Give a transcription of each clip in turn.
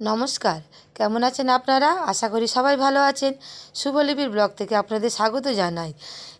নমস্কার। কেমন আছেন আপনারা? আশা করি সবাই ভালো আছেন। শুভলিপির ব্লগ থেকে আপনাদের স্বাগত জানাই।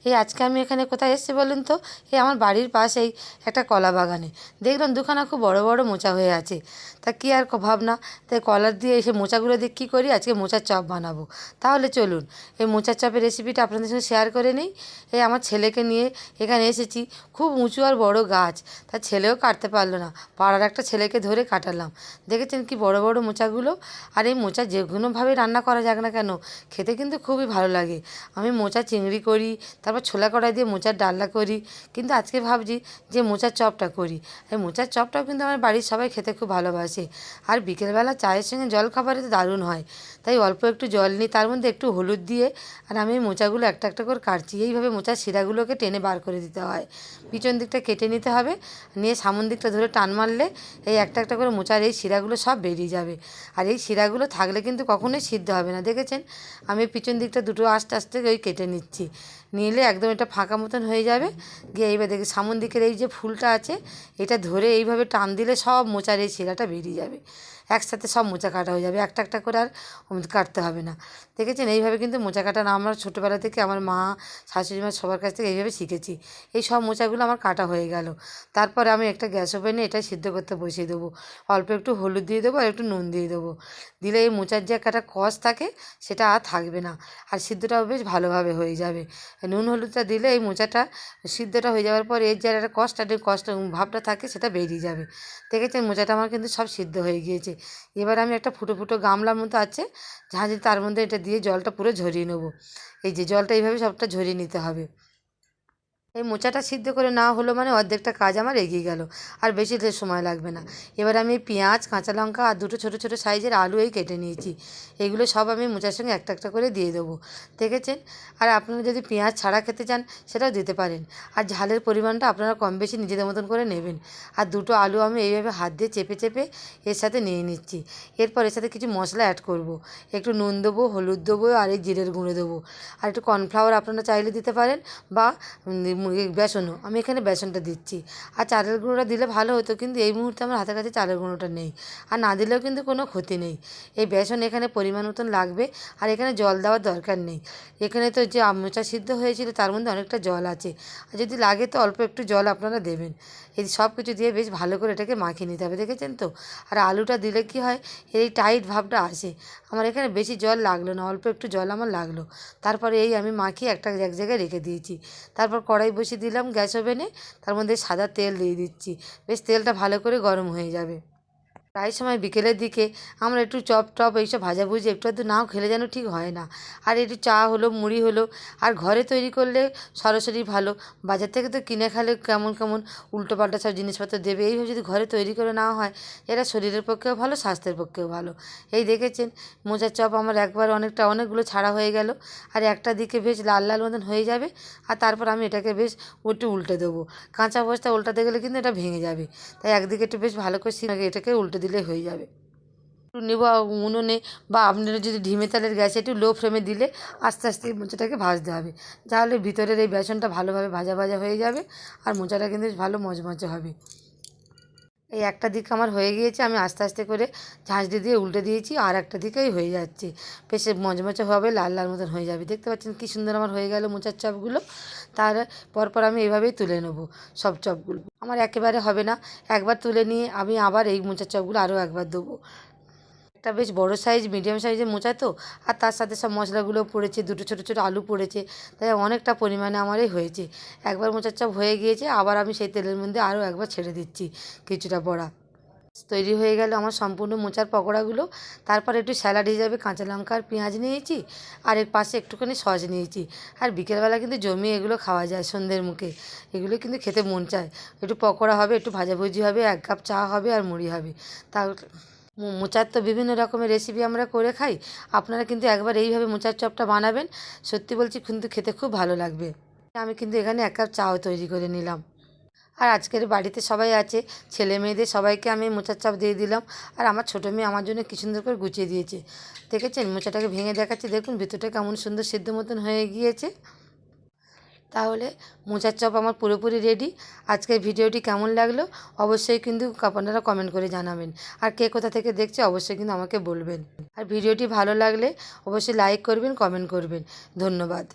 এই আজকে আমি এখানে কোথায় এসেছি বলুন তো? এই আমার বাড়ির পাশেই একটা কলা বাগানে। দেখলাম দুখানা খুব বড় বড় মোচা হয়ে আছে। তা কী আর ভাবনা? তাই কলার দিয়ে এসে মোচাগুলো দিয়ে কী করি? আজকে মোচার চপ বানাবো। তাহলে চলুন, এই মোচার চপের রেসিপিটা আপনাদের সঙ্গে শেয়ার করে নিই। এই আমার ছেলেকে নিয়ে এখানে এসেছি। খুব উঁচু আর বড় গাছ। তার ছেলেও কাটতে পারল না। পাড়ার একটা ছেলেকে ধরে কাটালাম। দেখেছেন কি বড় বড় মোচাগুলো আর এই মোচা যে কোনোভাবে রান্না করা যাক না কেন, খেতে কিন্তু খুবই ভালো লাগে। আমি মোচা চিংড়ি করি, তারপর ছোলা কড়াই দিয়ে মোচার ডালনা করি, কিন্তু আজকে ভাবছি যে মোচার চপটা করি। এই মোচার চপটাও কিন্তু আমার বাড়ির সবাই খেতে খুব ভালোবাসে। আর বিকেলবেলা চায়ের সঙ্গে জল খাবারে তো দারুণ হয়। তাই অল্প একটু জল নিই, তার মধ্যে একটু হলুদ দিয়ে আর আমি মোচাগুলো একটা একটা করে কাটছি। এইভাবে মোচার শিরাগুলোকে টেনে বার করে দিতে হয়। পিছন দিকটা কেটে নিতে হবে, নিয়ে সামন দিকটা ধরে টান মারলে এই একটা একটা করে মোচার এই শিরাগুলো সব বেরিয়ে যাবে। আর এই শিরাগুলো থাকলে কিন্তু কখনোই সিদ্ধ হবে না। দেখেছেন? আমি পিছন দিকটা দুটো আস্তে আস্তে ওই কেটে নিচ্ছি। নিলে একদম এটা ফাঁকা মতন হয়ে যাবে। গিয়ে এইবার দেখি সামন দিকের এই যে ফুলটা আছে, এটা ধরে এইভাবে টান দিলে সব মোচার এই শিরাটা বেরিয়ে যাবে। একসাথে সব মোচা কাটা হয়ে যাবে। একটা একটা করে আর কাটতে হবে না। দেখেছেন? এইভাবে কিন্তু মোচা কাটা না, আমার ছোটোবেলা থেকে আমার মা, শাশুড়ি মা সবার কাছ থেকে এইভাবে শিখেছি। এই সব মোচাগুলো আমার কাটা হয়ে গেল। তারপরে আমি একটা গ্যাস ওভেনে এটা সিদ্ধ করতে বসিয়ে দেবো। অল্প একটু হলুদ দিয়ে দেবো আর একটু নুন দিয়ে দেবো। দিলে এই মোচার যে একটা কষ থাকে, সেটা আর থাকবে না। আর সিদ্ধটাও বেশ ভালোভাবে হয়ে যাবে। নুন হলুদটা দিলে এই মোচাটা সিদ্ধটা হয়ে যাওয়ার পর এর যার একটা কষ্ট কষ্ট ভাবটা থাকে সেটা বেরিয়ে যাবে। দেখেছেন মোচাটা আমার কিন্তু সব সিদ্ধ হয়ে গিয়েছে। এবার আমি একটা ফুটো ফুটো গামলার মতো আছে, ঝাঁঝি তার মধ্যে এটা দিয়ে জলটা পুরো ঝরিয়ে নেব। এই যে জলটা এইভাবে সবটা ঝরিয়ে নিতে হবে। এই মোচাটা সিদ্ধ করে না হলো মানে অর্ধেকটা কাজ আমার এগিয়ে গেল, আর বেশি সময় লাগবে না। এবার আমি পেঁয়াজ, কাঁচা লঙ্কা আর দুটো ছোটো ছোটো সাইজের আলু এই কেটে নিয়েছি। এগুলো সব আমি মোচার সঙ্গে একটা একটা করে দিয়ে দেবো। দেখেছেন? আর আপনারা যদি পেঁয়াজ ছাড়া খেতে চান, সেটাও দিতে পারেন। আর ঝালের পরিমাণটা আপনারা কম বেশি নিজেদের মতন করে নেবেন। আর দুটো আলু আমি এইভাবে হাত দিয়ে চেপে চেপে এর সাথে নিয়ে নিচ্ছি। এরপর এর সাথে কিছু মশলা অ্যাড করব। একটু নুন দেবো, হলুদ দেবো আর এই জিরের গুঁড়ো দেবো। আর একটু কর্নফ্লাওয়ার আপনারা চাইলে দিতে পারেন বা বেসনও। আমি এখানে বেসনটা দিচ্ছি। আর চালের গুঁড়োটা দিলে ভালো হতো, কিন্তু এই মুহূর্তে আমার হাতের কাছে চালের গুঁড়োটা নেই। আর না দিলেও কিন্তু কোনো ক্ষতি নেই। এই বেসন এখানে পরিমাণ মতন লাগবে, আর এখানে জল দেওয়ার দরকার নেই। এখানে তো যে আমচা সিদ্ধ হয়েছিল, তার মধ্যে অনেকটা জল আছে। আর যদি লাগে তো অল্প একটু জল আপনারা দেবেন। এই সব কিছু দিয়ে বেশ ভালো করে এটাকে মাখিয়ে নিতে হবে, দেখেছেন তো? আর আলুটা দিলে কি হয়, এই টাইট ভাবটা আসে। আমার এখানে বেশি জল লাগল না, অল্প একটু জল আমার লাগল। তারপরে এই আমি মাখিয়ে একটা এক জায়গায় রেখে দিয়েছি। তারপর কড়াই বসিয়ে দিলাম গ্যাস ওভেনে, তার মধ্যে সাদা তেল দিয়ে দিচ্ছি। বেশ তেলটা ভালো করে গরম হয়ে যাবে। প্রায় সময় বিকেলের দিকে আমরা একটু চপ টপ এইসব ভাজাভুজি একটু আধটু নাও খেলে যেন ঠিক হয় না। আর একটু চা হলো, মুড়ি হলো, আর ঘরে তৈরি করলে সরাসরি ভালো। বাজার থেকে তো কিনে খেলে কেমন কেমন উল্টো পাল্টা সব জিনিসপত্র দেবে। এইভাবে যদি ঘরে তৈরি করে নেওয়া হয় এরা শরীরের পক্ষেও ভালো, স্বাস্থ্যের পক্ষেও ভালো। এই দেখেছেন, মোচার চপ আমার একবার অনেকটা অনেকগুলো ছাড়া হয়ে গেল। আর একটা দিকে বেশ লাল লাল মতন হয়ে যাবে, আর তারপর আমি এটাকে বেশ একটু উল্টে দেবো। কাঁচা অবস্থা উল্টাতে গেলে কিন্তু এটা ভেঙে যাবে। তাই একদিকে একটু বেশ ভালো করে এটাকে উল্টে দিলে হয়ে যাবে। একটু নেব উনুনে বা আপনারা যদি ঢিমে তালের গ্যাসে একটু লো ফ্লেমে দিলে আস্তে আস্তে মোচাটাকে ভাজতে হবে। তাহলে ভিতরের এই বেসনটা ভালোভাবে ভাজা ভাজা হয়ে যাবে আর মোচাটা কিন্তু ভালো মচমচে হবে। এই একটা দিক আমার হয়ে গিয়েছে, আমি আস্তে আস্তে করে ঝাঁঝরি দিয়ে উল্টে দিয়েছি আর একটা দিকেই হয়ে যাচ্ছে। বেশ মচমচে হবে, লাল লাল মতন হয়ে যাবে। দেখতে পাচ্ছেন কী সুন্দর আমার হয়ে গেল মোচার চপগুলো। তার পরপর আমি এইভাবেই তুলে নেব সব চপগুলো। আমার একেবারে হবে না। একবার তুলে নিয়ে আমি আবার এই মোচার চপগুলো আরও একবার দেবো। একটা বেশ বড় সাইজ, মিডিয়াম সাইজের মোচা তো, আর তার সাথে সব মশলাগুলো পড়েছে, দুটো ছোটো ছোটো আলু পড়েছে, তাই অনেকটা পরিমাণে আমারই হয়েছে। একবার মোচার চপ হয়ে গিয়েছে, আবার আমি সেই তেলের মধ্যে আরও একবার ছেড়ে দিচ্ছি কিছুটা বড়া। তৈরি হয়ে গেল আমার সম্পূর্ণ মোচার পকোড়াগুলো। তারপর একটু স্যালাড হিসাবে কাঁচা লঙ্কা আর পেঁয়াজ নিয়েছি আর এর পাশে একটুখানি সস নিয়েছি। আর বিকেলবেলা কিন্তু জমিয়ে এগুলো খাওয়া যায় সন্ধ্যের মুখে। এগুলো কিন্তু খেতে মন চায়। একটু পকোড়া হবে, একটু ভাজাভুজি হবে, এক কাপ চা হবে আর মুড়ি হবে। তা মোচার তো বিভিন্ন রকমের রেসিপি আমরা করে খাই। আপনারা কিন্তু একবার এইভাবে মোচার চপটা বানাবেন। সত্যি বলছি, কিন্তু খেতে খুব ভালো লাগবে। আমি কিন্তু এখানে এক কাপ চাও তৈরি করে নিলাম। আর আজকের বাড়িতে সবাই আছে। ছেলে মেয়েদের সবাইকে আমি মোচার চাপ দিয়ে দিলাম। আর আমার ছোটো মেয়ে আমার জন্য কী সুন্দর করে গুছিয়ে দিয়েছে। দেখেছেন? মোচাটাকে ভেঙে দেখাচ্ছে। দেখুন, ভিতরটা কেমন সুন্দর সেদ্ধ মতন হয়ে গিয়েছে। তাহলে মোচার চপ আমার পুরোপুরি রেডি আজকের ভিডিওটি কেমন লাগল? অবশ্যই কিন্তু আপনারা কমেন্ট করে জানাবেন। আর কে কোথা থেকে দেখছে, অবশ্যই কিন্তু আমাকে বলবেন। আর ভিডিওটি ভালো লাগলে অবশ্যই লাইক করবেন কমেন্ট করবেন। ধন্যবাদ।